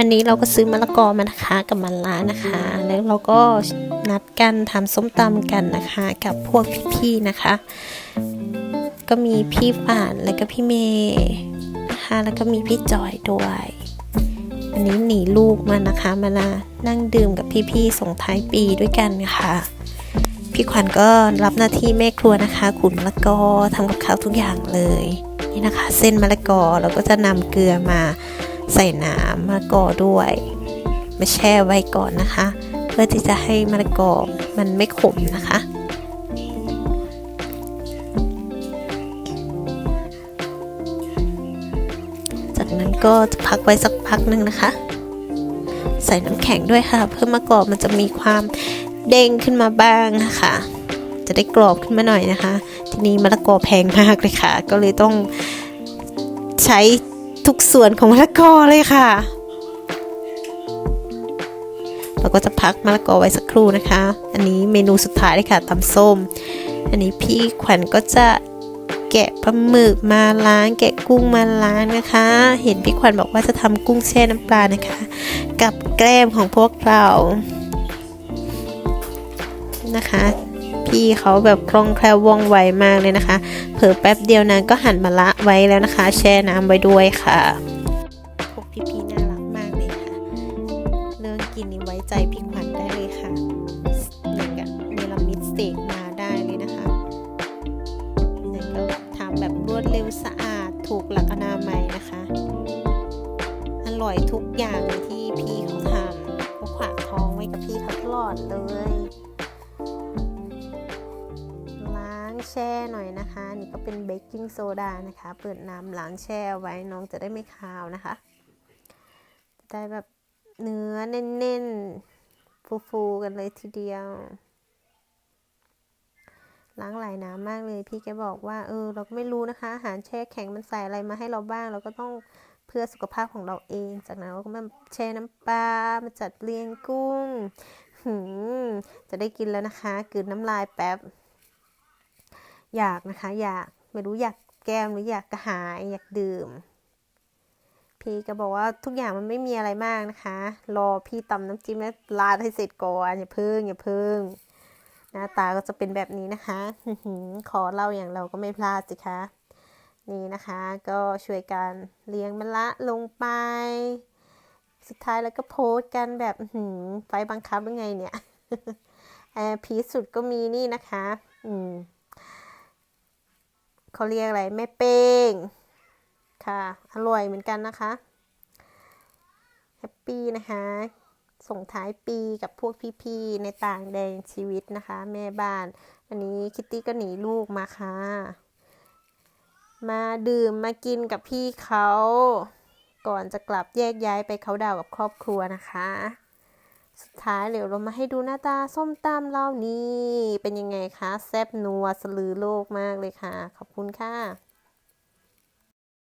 วันนี้เราก็ซื้อมะละกอมานะคะกับมันลานะคะ แล้วเราก็นัดกันทำส้มตำกันนะคะ กับพวกพี่ๆนะคะ ก็มีพี่ป่านแล้วก็พี่เมย์นะคะแล้วก็มีพี่จอยด้วยวันนี้หนีลูกมานะคะมานะนั่งดื่มกับพี่ๆส่งท้ายปีด้วยกันค่ะพี่ขวัญก็รับหน้าที่แม่ครัวนะคะขุนมะละกอทำกับข้าวทุกอย่างเลยนี่นะคะ เส้นมะละกอเราก็จะนำเกลือมา ใส่น้ำมะละกอด้วยมาแช่ไว้ก่อนนะคะ เพื่อที่จะให้มะละกอมันไม่ขมนะคะ จากนั้นก็จะพักไว้สักพักหนึ่งนะคะ ใส่น้ำแข็งด้วยค่ะ เพื่อมะกอมันจะมีความเด้งขึ้นมาบ้างนะคะจะได้กรอบขึ้นมาหน่อยนะคะ ทีนี้มะละกอแพงมากเลยค่ะ ก็เลยต้องใช้ ทุกส่วนของมะละกอเลยค่ะ เราก็จะพักมะละกอไว้สักครู่นะคะ อันนี้เมนูสุดท้ายเลยค่ะตำส้ม อันนี้พี่ขวัญก็จะแกะปลาหมึกมาล้าง แกะกุ้งมาล้างนะคะ เห็นพี่ขวัญบอกว่าจะทำกุ้งแช่น้ำปลานะคะ กับแกล้มของพวกเรานะคะ พี่เขาแบบคล่องแคล่วว่องไวมากเลยนะคะ เผลอแป๊บเดียวนางก็หั่นมะละไว้แล้วนะคะ แช่น้ำไว้ด้วยค่ะพวกพี่ๆน่ารักมากเลยค่ะ เรื่องกินนี่ไว้ใจพี่ขวัญได้เลยค่ะอย่งกับเนรมิตสเต็กมาได้เลยนะคะแล้วก็ทำแบบรวดเร็วสะอาดถูกหลักอนามัยนะคะ อร่อยทุกอย่างที่พี่เขาทำเขาขวากท้องไว้กับพี่เขาตลอดเลย ก็เป็นเบกกิ้งโซดานะคะ เปิดน้ำล้างแช่ไว้น้องจะได้ไม่คาวนะคะจะได้แบบเนื้อเน้นๆ ฟูๆ กันเลยทีเดียว ล้างหลายน้ำมากเลย พี่แกบอกว่าเออเราก็ไม่รู้นะคะ อาหารแช่แข็งมันใส่อะไรมาให้เราบ้าง เราก็ต้องเพื่อสุขภาพของเราเอง จากนั้นเราก็มาแช่น้ำปลา มาจัดเรียงกุ้งหืมจะได้กินแล้วนะคะกืนน้ำลายแป๊บ อยากนะคะ อยากไม่รู้อยากแก้มหรืออยากกระหาย อยากดื่ม พี่ก็บอกว่าทุกอย่างมันไม่มีอะไรมากนะคะ รอพี่ตำน้ำจิ้มแล้วราดให้เสร็จก่อนอย่าพิ่งอย่าพิ่งหน้าตาก็จะเป็นแบบนี้นะคะขอเล่าอย่างเราก็ไม่พลาดสิคะนี่นะคะ ก็ช่วยกันเลี้ยงมะละลงไป สุดท้ายแล้วก็โพสต์กันแบบหืไฟบังคับยังไงเนี่ยแอร์พีสุดก็มีนี่นะคะ อืม เขาเรียกอะไรแม่เป้ง ค่ะ อร่อยเหมือนกันนะคะ แฮปปี้นะคะ ส่งท้ายปีกับพวกพี่ๆ ในต่างแดนชีวิตนะคะ แม่บ้านวันนี้คิตตี้ก็หนีลูกมาค่ะ มาดื่มมากินกับพี่เขา ก่อนจะกลับแยกย้ายไปเขาดาวกับครอบครัวนะคะ สุดท้ายเดี๋ยวเรามาให้ดูหน้าตาส้มตำเรานี่ เป็นยังไงคะ แซ่บนัวสลือโลกมากเลยค่ะ ขอบคุณค่ะ